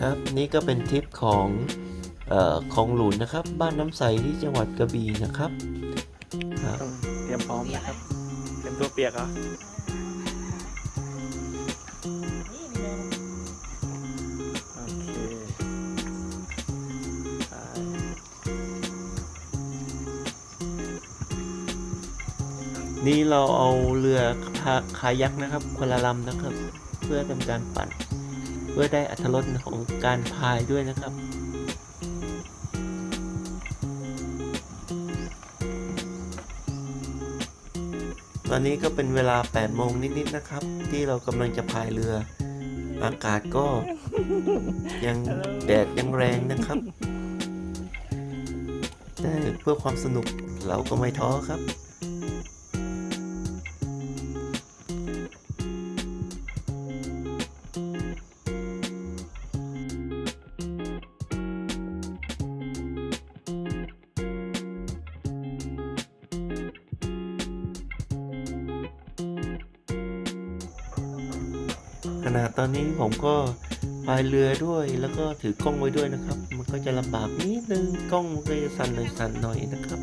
ครับนี่ก็เป็นทริปของเอ่อของหลุนนะครับ บ้านน้ำใสที่จังหวัดกระบี่นะครับครับต้องเตรียมพร้อมนะครับเป็นตัวเปียกเหรอโอเคไปนี่เราเอาเรือคาคายักนะครับคนละลำนะครับ เพื่อทำการปั่น เพื่อได้อัตรสของการพายด้วยนะครับตอนนี้ก็เป็นเวลา 8 โมงนิดๆ นะครับ ที่เรากำลังจะพายเรือ อากาศก็ยังแดดยังแรงนะครับ แต่เพื่อความสนุกเราก็ไม่ท้อครับ ขณะตอนนี้ผมก็พายเรือด้วยแล้วก็ถือกล้องไว้ด้วยนะครับ มันก็จะลำบากนิดนึงกล้องมันก็จะสั่นหน่อยสั่นหน่อยนะครับ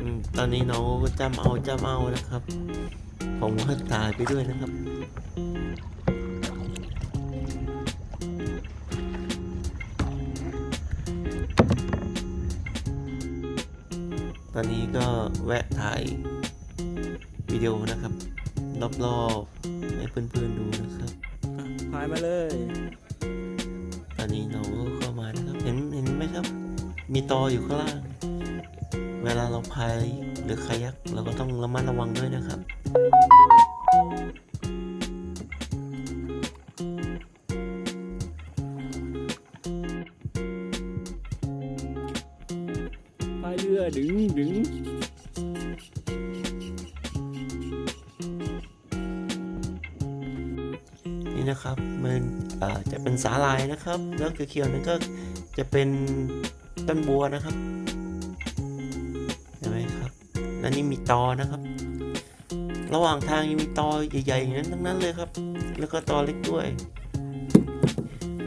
อมตอนนี้น้องก็จำเอาจำเอานะครับ ผมก็ตายไปด้วยนะครับตอนนี้ก็แวะถ่าย วิดีโอนะครับ รอบๆให้เพื่อนๆดูนะครับอะพายมาเลย ตอนนี้น้องก็เข้ามานะครับ เห็นเห็นไหมครับ มีตออยู่ข้างล่าง เวลาเราพายหรือคายักเราก็ต้องระมัดระวังด้วยนะครับพายเรือดึงดึง นี่นะครับ มันเอ่อจะเป็นสาลายนะครับ แล้วเขียวๆนั้นก็จะเป็นต้นบัวนะครับเห็นไหมครับ และนี่มีตอนะครับ ระหว่างทางยังมีตอใหญ่ๆอย่างนั้นทั้งนั้นเลยครับ แล้วก็ตอเล็กด้วย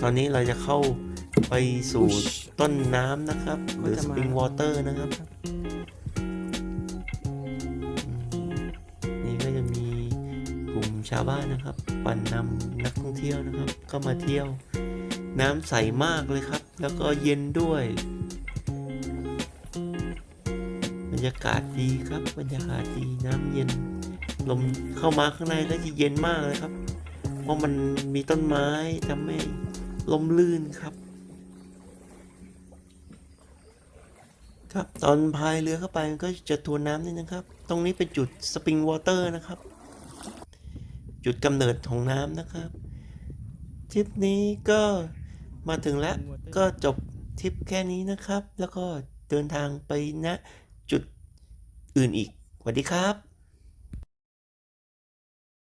ตอนนี้เราจะเข้าไปสู่ต้นน้ำนะครับ หรือสปริงวอเตอร์นะครับ ชาวบ้านนะครับ ปั่นนำนักท่องเที่ยวนะครับ ก็มาเที่ยว น้ำใสมากเลยครับ แล้วก็เย็นด้วย บรรยากาศดีครับ บรรยากาศดีน้ำเย็น ลมเข้ามาข้างในแล้วจะเย็นมากเลยครับ เพราะมันมีต้นไม้ทำให้ลมลื่นครับ ครับตอนพายเรือเข้าไปมันก็จะทวนน้ำนิดนึงครับ ตรงนี้เป็นจุดสปริงวอเตอร์นะครับ จุดกำเนิดของน้ำนะครับทริปนี้ก็มาถึงแล้วก็จบทริปแค่นี้นะครับ แล้วก็เดินทางไปณจุดอื่นอีกสวัสดีครับ